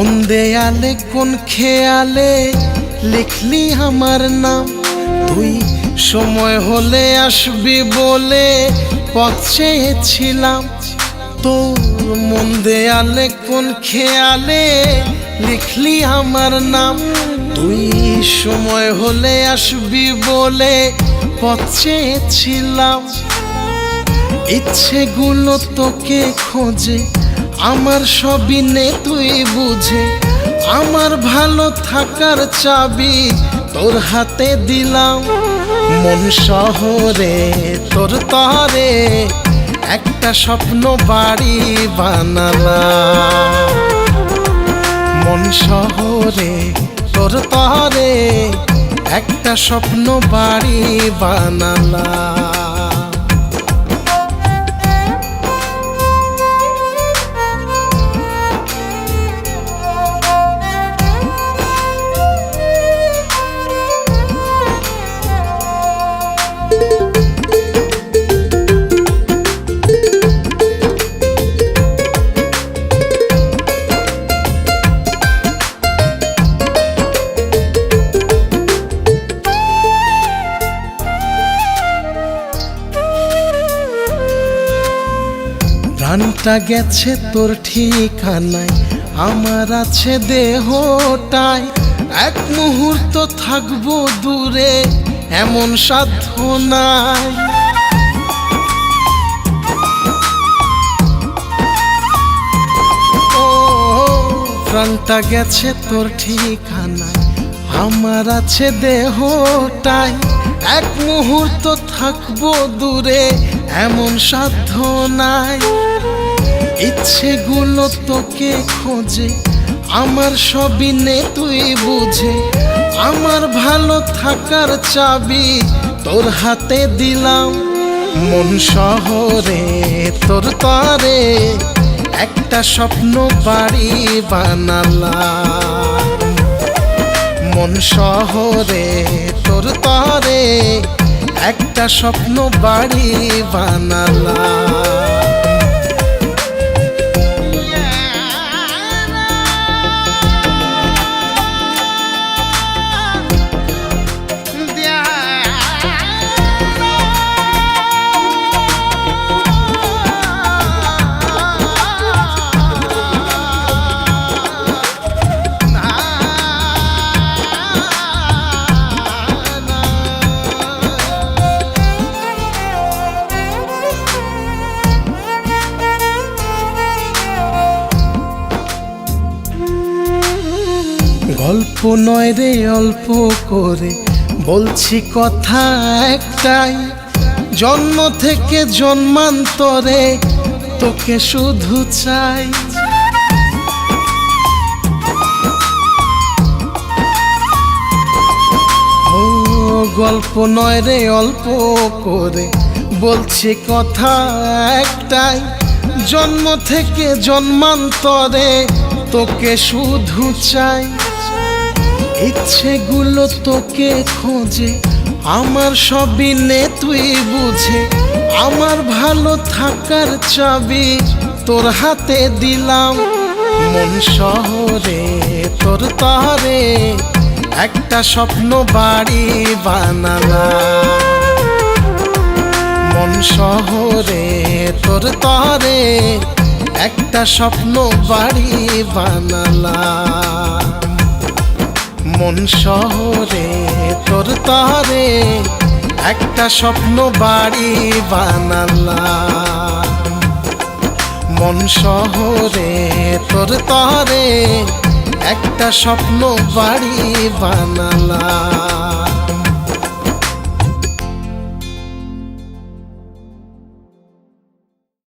মন দেয়ালে, কোন খেয়ালে লিখলি আমার নাম? তুই সময় হলে আসবি বলে পথ চেয়েছিলাম। তোর মন দেয়ালে, কোন খেয়ালে লিখলি আমার নাম? তুই সময় হলে আসবি বলে পথ চেয়েছিলাম। ইচ্ছেগুলো তোকে খোঁজে আমার সবই নে তুই বুঝে, আমার ভালো থাকার চাবি তোর হাতে দিলাম। মন শহরে, তোর তরে একটা স্বপ্ন বাড়ি বানালাম। মন শহরে, তোর তরে একটা স্বপ্ন বাড়ি বানালাম। প্রাণটা গেছে তোর ঠিকানায়। আমার আছে দেহটায় এক মুহূর্ত থাকব দূরে, এমন সাধ্য নাই। প্রাণটা গেছে তোর ঠিকানায়। আমার আছে দেহটায় এক মুহূর্ত থাকব দূরে, এমন সাধ্য নাই। ইচ্ছেগুলো তোকে খোঁজে, আমার সবই নে, তুই বুঝে। আমার ভালো থাকার চাবি তোর হাতে দিলাম। মন শহরে, তোর তরে একটা স্বপ্ন বাড়ি বানালাম। মন শহরে, তোর তরে একটা স্বপ্ন বাড়ি বানালাম। গল্প নয় রে, অল্প করে। বলছি কথা একটাই, জন্ম থেকে জন্মান্তরে তোকে শুধু চাই। ও গল্প নয় রে, অল্প করে। বলছি কথা একটাই, জন্ম থেকে জন্মান্তরে তোকে শুধু চাই। ইচ্ছেগুলো তোকে খোঁজে। আমার সবই নে তুই বুঝে। আমার ভালো থাকার চাবি তোর হাতে দিলাম। মন শহরে, তোর তরে একটা স্বপ্ন বাড়ি বানালাম। মন শহরে, তোর তরে একটা স্বপ্ন বাড়ি বানালাম। মন শহরে, তোর তরে একটা স্বপ্ন বাড়ি বানালাম। মন শহরে, তোর তরে একটা স্বপ্ন বাড়ি বানালাম।